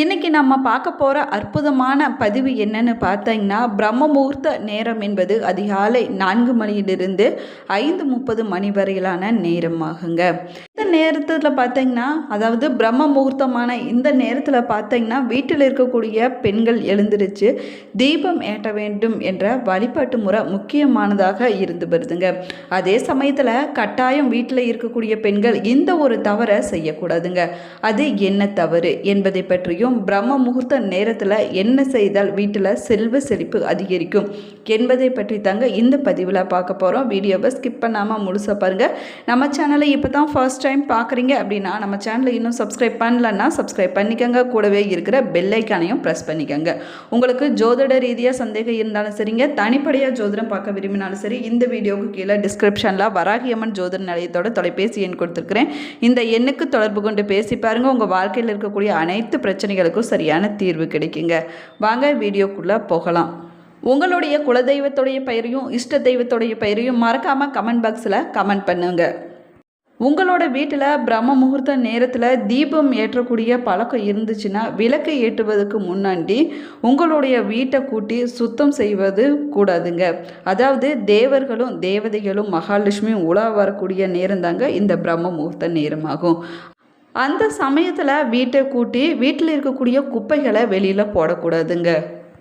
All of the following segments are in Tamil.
இன்னைக்கு நம்ம பார்க்க போகிற அற்புதமான பதிவு என்னன்னு பார்த்தீங்கன்னா பிரம்ம முகூர்த்த நேரம் என்பது அதிகாலை நான்கு மணியிலிருந்து ஐந்து முப்பது மணி வரையிலான நேரமாகுங்க. இந்த நேரத்தில் பார்த்தீங்கன்னா அதாவது பிரம்ம முகூர்த்தமான இந்த நேரத்தில் பார்த்தீங்கன்னா வீட்டில் இருக்கக்கூடிய பெண்கள் எழுந்திருச்சு தீபம் ஏற்ற வேண்டும் என்ற வழிபாட்டு முறை முக்கியமானதாக இருந்து வருதுங்க. அதே சமயத்தில் கட்டாயம் வீட்டில் இருக்கக்கூடிய பெண்கள் இந்த ஒரு தவறை செய்யக்கூடாதுங்க. அது என்ன தவறு என்பதை பற்றியும் பிரம்ம முகூர்த்த நேரத்தில் என்ன செய்தால் வீட்டில் செல்வ செழிப்பு அதிகரிக்கும்? என்பதை பற்றி தாங்க இந்த பதிவில் பார்க்க போகிறோம் வீடியோவை ஸ்கிப் பண்ணாமல் முழுசாக பாருங்கள் நம்ம சேனலை இப்போ தான் ஃபர்ஸ்ட் டைம் பார்க்குறீங்க அப்படின்னா நம்ம சேனலை இன்னும் சப்ஸ்கிரைப் பண்ணலன்னா சப்ஸ்கிரைப் பண்ணிக்கோங்க. கூடவே இருக்கிற பெல்லைக்கானையும் ப்ரெஸ் பண்ணிக்கோங்க. உங்களுக்கு ஜோதிட ரீதியாக சந்தேகம் இருந்தாலும் சரிங்க. தனிப்படையாக ஜோதிடம் பார்க்க விரும்பினாலும் சரி இந்த வீடியோவுக்கு கீழே டிஸ்கிரிப்ஷனில் வராகியம்மன் ஜோதிட நிலையத்தோட தொலைபேசி எண் கொடுத்துருக்குறேன். இந்த எண்ணுக்கு தொடர்பு கொண்டு பேசி பாருங்கள் உங்கள் வாழ்க்கையில் இருக்கக்கூடிய அனைத்து பிரச்சனை பிரச்சனைகளுக்கும் சரியான தீர்வு கிடைக்குங்க. வாங்க வீடியோக்குள்ளே போகலாம். உங்களுடைய குலதெய்வத்துடைய பெயரையும் இஷ்ட தெய்வத்துடைய பெயரையும் மறக்காமல் கமெண்ட் பாக்ஸில் கமெண்ட் பண்ணுங்க. உங்களோட வீட்டில் பிரம்ம முகூர்த்த நேரத்தில் தீபம் ஏற்றக்கூடிய பழக்கம் இருந்துச்சுன்னா விளக்கு ஏற்றுவதற்கு முன்னாடி உங்களுடைய வீட்டை கூட்டி சுத்தம் செய்வது கூடாதுங்க. அதாவது தேவர்களும் தேவதைகளும் மகாலட்சுமியும் உலா வரக்கூடிய நேரம் தாங்க இந்த பிரம்ம முகூர்த்த நேரமாகும். அந்த சமயத்தில் வீட்டை கூட்டி வீட்டில் இருக்கக்கூடிய குப்பைகளை வெளியில் போடக்கூடாதுங்க.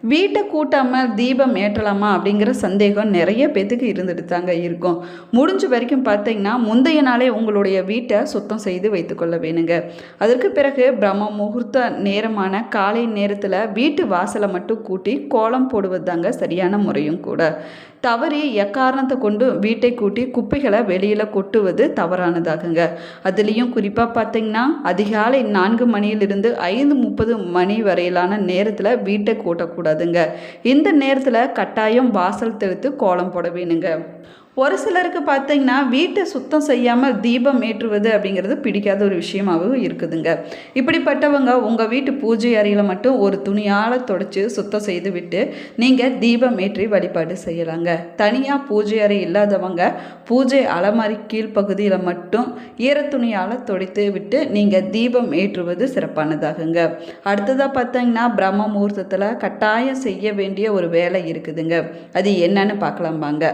வீட்டை கூட்டாமல் தீபம் ஏற்றலாமா அப்படிங்கிற சந்தேகம் நிறைய பேத்துக்கு இருந்துட்டு தாங்க இருக்கும். முடிஞ்ச வரைக்கும் பார்த்தீங்கன்னா முந்தைய நாளே உங்களுடைய வீட்டை சுத்தம் செய்து வைத்துக்கொள்ள வேணுங்க. அதற்கு பிறகு பிரம்ம முகூர்த்த நேரமான காலை நேரத்தில் வீட்டு வாசலை மட்டும் கூட்டி கோலம் போடுவது தாங்க சரியான முறையும் கூட. தவறி எக்காரணத்தை கொண்டு வீட்டை கூட்டி குப்பைகளை வெளியில் கொட்டுவது தவறானதாகுங்க. அதுலேயும் குறிப்பாக பார்த்தீங்கன்னா அதிகாலை நான்கு மணியிலிருந்து ஐந்து முப்பது மணி வரையிலான நேரத்தில் வீட்டை கூட்டக்கூடாது. கூடாதுங்க. இந்த நேரத்தில் கட்டாயம் வாசல் தெளித்து கோலம் போட வேணுங்க ஒரு சிலருக்கு பார்த்தீங்கன்னா வீட்டை சுத்தம் செய்யாமல் தீபம் ஏற்றுவது அப்படிங்கிறது பிடிக்காத ஒரு விஷயமாகவும் இருக்குதுங்க. இப்படிப்பட்டவங்க உங்கள் வீட்டு பூஜை அறையில் மட்டும் ஒரு துணியால் தொடச்சி சுத்தம் செய்து விட்டு நீங்கள் தீபம் ஏற்றி வழிபாடு செய்யலாங்க. தனியாக பூஜை அறை இல்லாதவங்க பூஜை அலமாரி கீழ்ப்பகுதியில் மட்டும் ஈரத்துணியால் துடைத்து விட்டு நீங்கள் தீபம் ஏற்றுவது சிறப்பானதாகுங்க. அடுத்ததாக பார்த்தீங்கன்னா பிரம்ம முகூர்த்தத்தில் கட்டாயம் செய்ய வேண்டிய ஒரு வேலை இருக்குதுங்க. அது என்னன்னு பார்க்கலாம் வாங்க.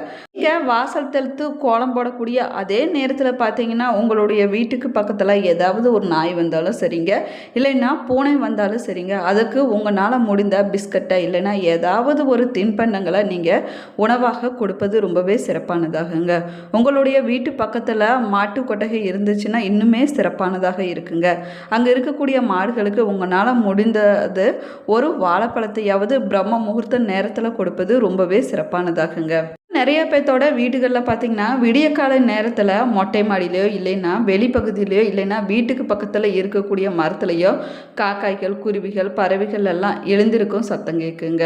வா வாசல் தெளித்து கோலம் போடக்கூடிய அதே நேரத்தில் பார்த்தீங்கன்னா உங்களுடைய வீட்டுக்கு பக்கத்தில் ஏதாவது ஒரு நாய் வந்தாலும் சரிங்க. இல்லைன்னா பூனை வந்தாலும் சரிங்க. அதுக்கு உங்களால் முடிந்த பிஸ்கட்டை இல்லைன்னா ஏதாவது ஒரு தின்பண்டங்களை நீங்கள் உணவாக கொடுப்பது ரொம்பவே சிறப்பானதாகுங்க. உங்களுடைய வீட்டு பக்கத்தில் மாட்டு கொட்டகை இருந்துச்சுன்னா இன்னுமே சிறப்பானதாக இருக்குங்க. அங்கே இருக்கக்கூடிய மாடுகளுக்கு உங்களால் முடிந்தது ஒரு வாழைப்பழத்தையாவது பிரம்ம முகூர்த்த நேரத்தில் கொடுப்பது ரொம்பவே சிறப்பானதாகுங்க. நிறைய பேர்த்தோட வீடுகளில் பார்த்தீங்கன்னா விடிய கால நேரத்தில் மொட்டை மாடியிலையோ இல்லைன்னா வெளிப்பகுதியிலையோ இல்லைன்னா வீட்டுக்கு பக்கத்தில் இருக்கக்கூடிய மரத்துலையோ காக்காய்கள் குருவிகள் பறவைகள் எல்லாம் எழுந்திருக்கும் சத்தம் கேட்குங்க.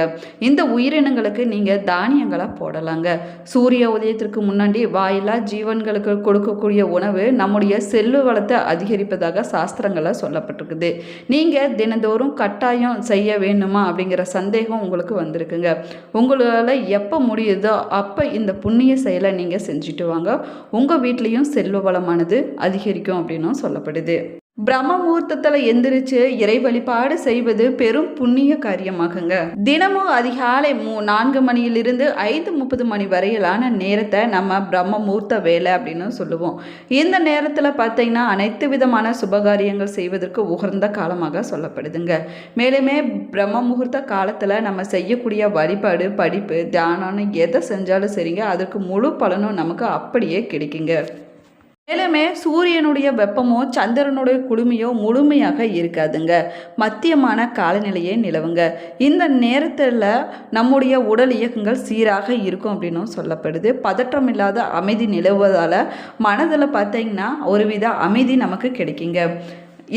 இந்த உயிரினங்களுக்கு நீங்கள் தானியங்களை போடலாங்க. சூரிய உதயத்திற்கு முன்னாடி வாயிலா ஜீவன்களுக்கு கொடுக்கக்கூடிய உணவு நம்முடைய செல்வ வளத்தை அதிகரிப்பதாக சாஸ்திரங்களை சொல்லப்பட்டிருக்குது. நீங்கள் தினந்தோறும் கட்டாயம் செய்ய வேணுமா அப்படிங்கிற சந்தேகம் உங்களுக்கு வந்திருக்குங்க. உங்களால் எப்போ முடியுதோ அப்போ இந்த புண்ணிய செயலை நீங்கள் செஞ்சுட்டு வாங்க. உங்கள் வீட்லேயும் செல்வ வளமானது அதிகரிக்கும் அப்படின்னும் சொல்லப்படுது பிரம்ம முகூர்த்தத்தில் எந்திரிச்சு இறை வழிபாடு செய்வது பெரும் புண்ணிய காரியமாகுங்க. தினமும் அதிகாலை மூ நான்கு மணியிலிருந்து ஐந்து முப்பது மணி வரையிலான நேரத்தை நம்ம பிரம்ம முகூர்த்த வேலை அப்படின்னு சொல்லுவோம். இந்த நேரத்தில் பார்த்தீங்கன்னா அனைத்து விதமான சுபகாரியங்கள் செய்வதற்கு உகர்ந்த காலமாக சொல்லப்படுதுங்க. மேலுமே பிரம்ம முகூர்த்த காலத்தில் நம்ம செய்யக்கூடிய வழிபாடு படிப்பு தியானம்னு எதை செஞ்சாலும் சரிங்க. அதற்கு முழு பலனும் நமக்கு அப்படியே கிடைக்குங்க. மேலுமே சூரியனுடைய வெப்பமோ சந்திரனுடைய குளுமையோ முழுமையாக இருக்காதுங்க. மத்தியமான காலநிலையே நிலவுங்க. இந்த நேரத்தில் நம்முடைய உடல் இயக்கங்கள் சீராக இருக்கும் அப்படின்னும் சொல்லப்படுது. பதற்றம் இல்லாத அமைதி நிலவுவதால் மனதில் பார்த்தீங்கன்னா ஒருவித அமைதி நமக்கு கிடைக்குங்க.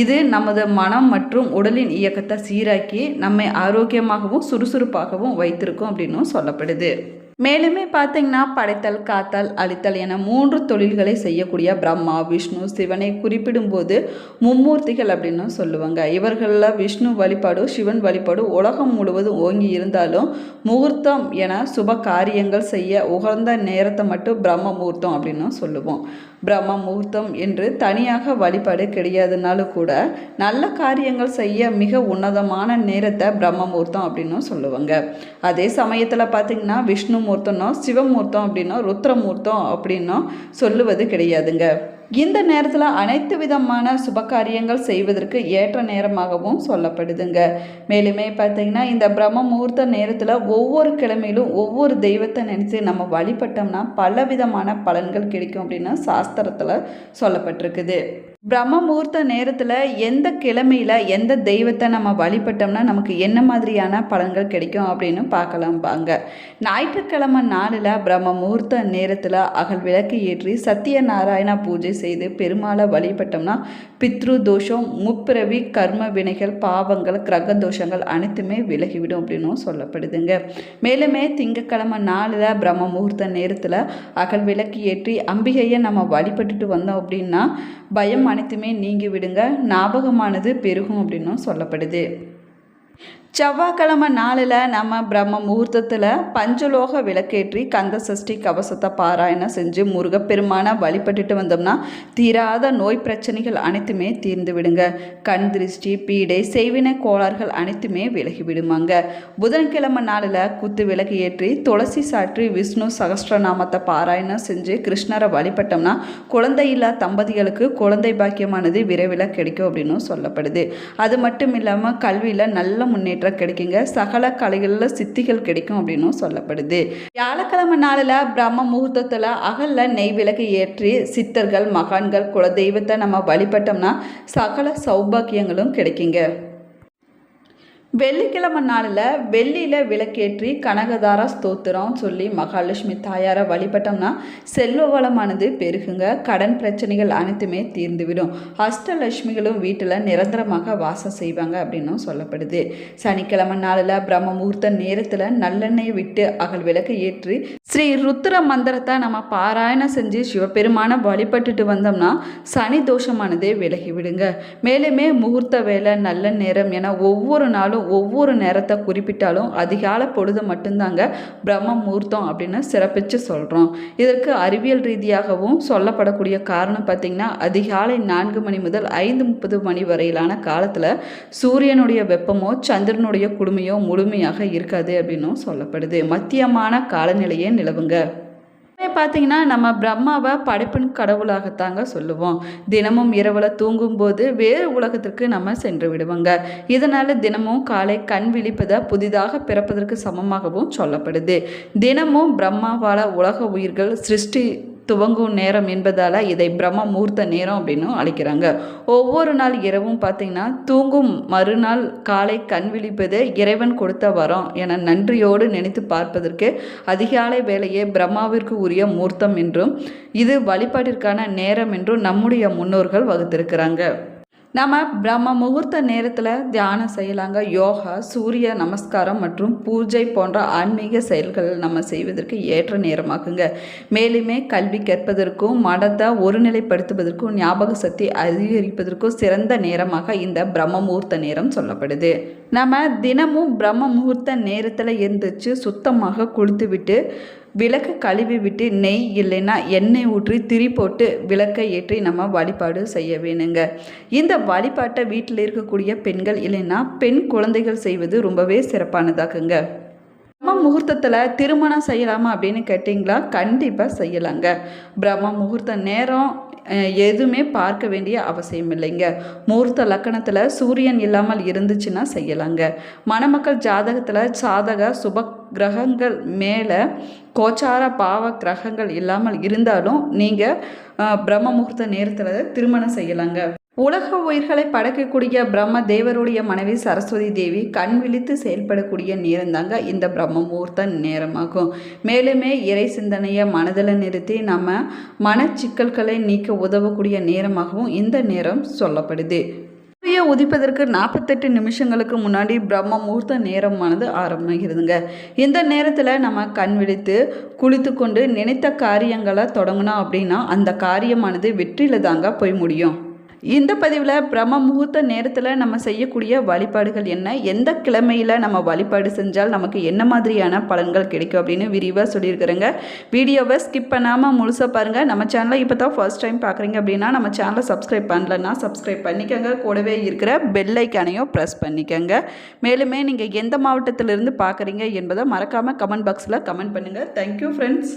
இது நமது மனம் மற்றும் உடலின் இயக்கத்தை சீராக்கி நம்மை ஆரோக்கியமாகவும் சுறுசுறுப்பாகவும் வைத்திருக்கும் அப்படின்னும் சொல்லப்படுது. மேலுமே பார்த்தீங்கன்னா படைத்தல் காத்தல் அழித்தல் என மூன்று தொழில்களை செய்யக்கூடிய பிரம்மா விஷ்ணு சிவனை குறிப்பிடும்போது மும்மூர்த்திகள் அப்படின்னு சொல்லுவாங்க. இவர்களில் விஷ்ணு வழிபாடு சிவன் வழிபாடு உலகம் முழுவதும் ஓங்கி இருந்தாலும் முகூர்த்தம் என சுப காரியங்கள் செய்ய உகந்த நேரத்தை மட்டும் பிரம்ம முகூர்த்தம் அப்படின்னு சொல்லுவோம். பிரம்ம முகூர்த்தம் என்று தனியாக வழிபாடு கிடையாதுனாலும் கூட நல்ல காரியங்கள் செய்ய மிக உன்னதமான நேரத்தை பிரம்ம முகூர்த்தம் அப்படின்னும் சொல்லுவாங்க. அதே சமயத்தில் பார்த்திங்கன்னா விஷ்ணு முகூர்த்தம்னோ சிவமுகூர்த்தம் அப்படின்னோ ருத்ரமுகூர்த்தம் அப்படின்னும் சொல்லுவது கிடையாதுங்க. இந்த நேரத்தில் அனைத்து விதமான சுபகாரியங்கள் செய்வதற்கு ஏற்ற நேரமாகவும் சொல்லப்படுதுங்க. மேலுமே பார்த்தீங்கன்னா இந்த பிரம்ம முகூர்த்த நேரத்தில் ஒவ்வொரு கிழமையிலும் ஒவ்வொரு தெய்வத்தை நினச்சி நம்ம வழிபட்டோம்னா பல விதமான பலன்கள் கிடைக்கும் அப்படின்னு சாஸ்திரத்தில் சொல்லப்பட்டிருக்குது. பிரம்ம முகூர்த்த நேரத்தில் எந்த கிழமையில் எந்த தெய்வத்தை நம்ம வழிபட்டோம்னா நமக்கு என்ன மாதிரியான பலன்கள் கிடைக்கும் அப்படின்னு பார்க்கலாம் வாங்க. ஞாயிற்றுக்கிழமை நாளில் பிரம்ம முகூர்த்த நேரத்தில் அகல் விளக்கு ஏற்றி சத்யநாராயண பூஜை செய்து பெருமாளை வழிபட்டோம்னா பித்ரு தோஷம் முப்பிறவி கர்ம வினைகள் பாவங்கள் கிரக தோஷங்கள் அனைத்துமே விலகிவிடும் அப்படின்னும் சொல்லப்படுதுங்க. மேலுமே திங்கக்கிழமை நாளில் பிரம்ம முகூர்த்த நேரத்தில் அகல் விளக்கு ஏற்றி அம்பிகையை நம்ம வழிபட்டுட்டு வந்தோம் அப்படின்னா பயம் அனைத்துமே நீங்கி விடுங்க. ஞாபகமானது பெருகும் அப்படின்னும் சொல்லப்படுது. செவ்வாய்க்கிழமை நாளில் நம்ம பிரம்ம முகூர்த்தத்தில் பஞ்சலோக விளக்கேற்றி கந்த சஷ்டி கவசத்தை பாராயணம் செஞ்சு முருகப்பெருமானை வழிபட்டுட்டு வந்தோம்னா தீராத நோய் பிரச்சனைகள் அனைத்துமே தீர்ந்து விடுங்க. கண் திருஷ்டி பீடை செய்வினை கோளாறுகள் அனைத்துமே விலகி விடுமாங்க. புதன்கிழமை நாளில் குத்து விளக்கு ஏற்றி துளசி சாற்றி விஷ்ணு சகஸ்ரநாமத்தை பாராயணம் செஞ்சு கிருஷ்ணரை வழிபட்டோம்னா குழந்தை இல்லா தம்பதிகளுக்கு குழந்தை பாக்கியமானது விரைவில் கிடைக்கும் அப்படின்னு சொல்லப்படுது. அது மட்டும் இல்லாமல் கல்வியில் நல்ல முன்னேற்றம் கிடைக்குங்க. சகல கலைகளில் சித்திகள் கிடைக்கும் அப்படின்னும் சொல்லப்படுது. வியாழக்கிழமை நாளில் பிரம்ம முகூர்த்தத்தில் அகலில் நெய் விளக்கு ஏற்றி சித்தர்கள் மகான்கள் குலதெய்வத்தை நம்ம வழிபட்டோம்னா சகல சௌபாக்கியங்களும் கிடைக்குங்க. வெள்ளிக்கிழமை நாளில் வெள்ளியில் விளக்கேற்றி கனகதாரா ஸ்தோத்திரம் சொல்லி மகாலட்சுமி தாயாரை வழிபட்டோம்னா செல்வ வளமானது பெருகுங்க. கடன் பிரச்சனைகள் அனைத்துமே தீர்ந்துவிடும். அஷ்டலட்சுமிகளும் வீட்டில் நிரந்தரமாக வாசம் செய்வாங்க அப்படின்னும் சொல்லப்படுது. சனிக்கிழமை நாளில் பிரம்ம முகூர்த்த நேரத்தில் நல்லெண்ணெயை விட்டு அகல் விளக்கு ஏற்றி ஸ்ரீ ருத்ர மந்திரத்தை நம்ம பாராயணம் செஞ்சு சிவபெருமானை வழிபட்டுட்டு வந்தோம்னா சனி தோஷமானதே விலகி விடுங்க. மேலுமே முகூர்த்த வேலை நல்ல நேரம் என ஒவ்வொரு நாளும் ஒவ்வொரு நேரத்தை குறிப்பிட்டாலும் அதிகாலை பொழுது மட்டும்தாங்க பிரம்ம முகூர்த்தம் அப்படின்னு சிறப்பித்து சொல்கிறோம் இதற்கு அறிவியல் ரீதியாகவும் சொல்லப்படக்கூடிய காரணம் பார்த்திங்கன்னா அதிகாலை நான்கு மணி முதல் ஐந்து முப்பது மணி வரையிலான காலத்தில் சூரியனுடைய வெப்பமோ சந்திரனுடைய குடுமையோ முழுமையாக இருக்காது அப்படின்னும் சொல்லப்படுது. மத்தியமான காலநிலையே நிலவுங்க. பார்த்தீங்கன்னா நம்ம பிரம்மாவை படைப்பின் கடவுளாகத்தாங்க சொல்லுவோம். தினமும் இரவில் தூங்கும்போது வேறு உலகத்திற்கு நம்ம சென்று விடுவோங்க. இதனால் தினமும் காலை கண் விழிப்பதை புதிதாக பிறப்பதற்கு சமமாகவும் சொல்லப்படுது. தினமும் பிரம்மாவால் உலக உயிர்கள் சிருஷ்டி துவங்கும் நேரம் என்பதால் இதை பிரம்ம முகூர்த்த நேரம் அப்படின்னு அழைக்கிறாங்க. ஒவ்வொரு நாள் இரவும் பார்த்திங்கன்னா தூங்கும் மறுநாள் காலை கண் விழிப்பது இறைவன் கொடுத்த வரம் என நன்றியோடு நினைத்து பார்ப்பதற்கு அதிகாலை வேலையே பிரம்மாவிற்கு உரிய மூர்த்தம் என்றும் இது வழிபாட்டிற்கான நேரம் என்றும் நம்முடைய முன்னோர்கள் வகுத்திருக்கிறாங்க. நம்ம பிரம்ம முகூர்த்த நேரத்தில் தியானம் செய்யலாங்க. யோகா சூரிய நமஸ்காரம் மற்றும் பூஜை போன்ற ஆன்மீக செயல்கள் நம்ம செய்வதற்கு ஏற்ற நேரமாகுங்க மேலுமே கல்வி கற்பதற்கும் மடத்தை ஒருநிலைப்படுத்துவதற்கும் ஞாபக சக்தி அதிகரிப்பதற்கும் சிறந்த நேரமாக இந்த பிரம்ம முகூர்த்த நேரம் சொல்லப்படுது. நம்ம தினமும் பிரம்ம முகூர்த்த நேரத்தில் எழுந்திரிச்சு சுத்தமாக குளித்து விட்டு விளக்கு கழுவி விட்டு நெய் இல்லைன்னா எண்ணெய் ஊற்றி திரி போட்டு விளக்கை ஏற்றி நம்ம வழிபாடு செய்ய வேணுங்க. இந்த வழிபாட்டை வீட்டில் இருக்கக்கூடிய பெண்கள் இல்லைன்னா பெண் குழந்தைகள் செய்வது ரொம்பவே சிறப்பானதாகுங்க. பிரம்ம முகூர்த்தத்தில் திருமணம் செய்யலாமா அப்படின்னு கேட்டிங்களா? கண்டிப்பாக செய்யலாங்க. பிரம்ம முகூர்த்த நேரம் எதுவுமே பார்க்க வேண்டிய அவசியம் இல்லைங்க. முகூர்த்த லக்கணத்தில் சூரியன் இல்லாமல் இருந்துச்சுன்னா செய்யலாங்க. மணமக்கள் ஜாதகத்தில் சாதக சுப கிரகங்கள் மேலே கோச்சார பாவ கிரகங்கள் இல்லாமல் இருந்தாலும் நீங்கள் பிரம்ம முகூர்த்த நேரத்தில் திருமணம் செய்யலாங்க. உலக உயிர்களை படைக்கக்கூடிய பிரம்ம தேவருடைய மனைவி சரஸ்வதி தேவி கண் விழித்து செயல்படக்கூடிய நேரம்தாங்க இந்த பிரம்ம முகூர்த்த நேரமாகும். மேலுமே இறை சிந்தனையை மனதில் நிறுத்தி நம்ம மனச்சிக்கல்களை நீக்க உதவக்கூடிய நேரமாகவும் இந்த நேரம் சொல்லப்படுது. சூரிய உதிப்பதற்கு நாற்பத்தெட்டு நிமிஷங்களுக்கு முன்னாடி பிரம்ம முகூர்த்த நேரமானது ஆரம்பிக்கிறதுங்க இந்த நேரத்தில் நம்ம கண் விழித்து குளித்து கொண்டு நினைத்த காரியங்களை தொடங்கினோம் அப்படின்னா அந்த காரியமானது வெற்றியில் தாங்க போய் முடியும். இந்த பதிவில் பிரம்ம முகூர்த்த நேரத்தில் நம்ம செய்யக்கூடிய வழிபாடுகள் என்ன? எந்த கிழமையில் நம்ம வழிபாடு செஞ்சால் நமக்கு என்ன மாதிரியான பலன்கள் கிடைக்கும் அப்படின்னு விரிவாக சொல்லியிருக்கிறேங்க. வீடியோவை ஸ்கிப் பண்ணாமல் முழுசாக பாருங்கள் நம்ம சேனலை இப்போ தான் ஃபர்ஸ்ட் டைம் பார்க்குறீங்க அப்படின்னா நம்ம சேனலை சப்ஸ்கிரைப் பண்ணலன்னா சப்ஸ்கிரைப் பண்ணிக்கோங்க. கூடவே இருக்கிற பெல் ஐக்கானையும் ப்ரெஸ் பண்ணிக்கோங்க. மேலுமே நீங்கள் எந்த மாவட்டத்திலிருந்து பார்க்குறீங்க என்பதை மறக்காமல் கமெண்ட் பாக்ஸில் கமெண்ட் பண்ணுங்கள் தேங்க்யூ ஃப்ரெண்ட்ஸ்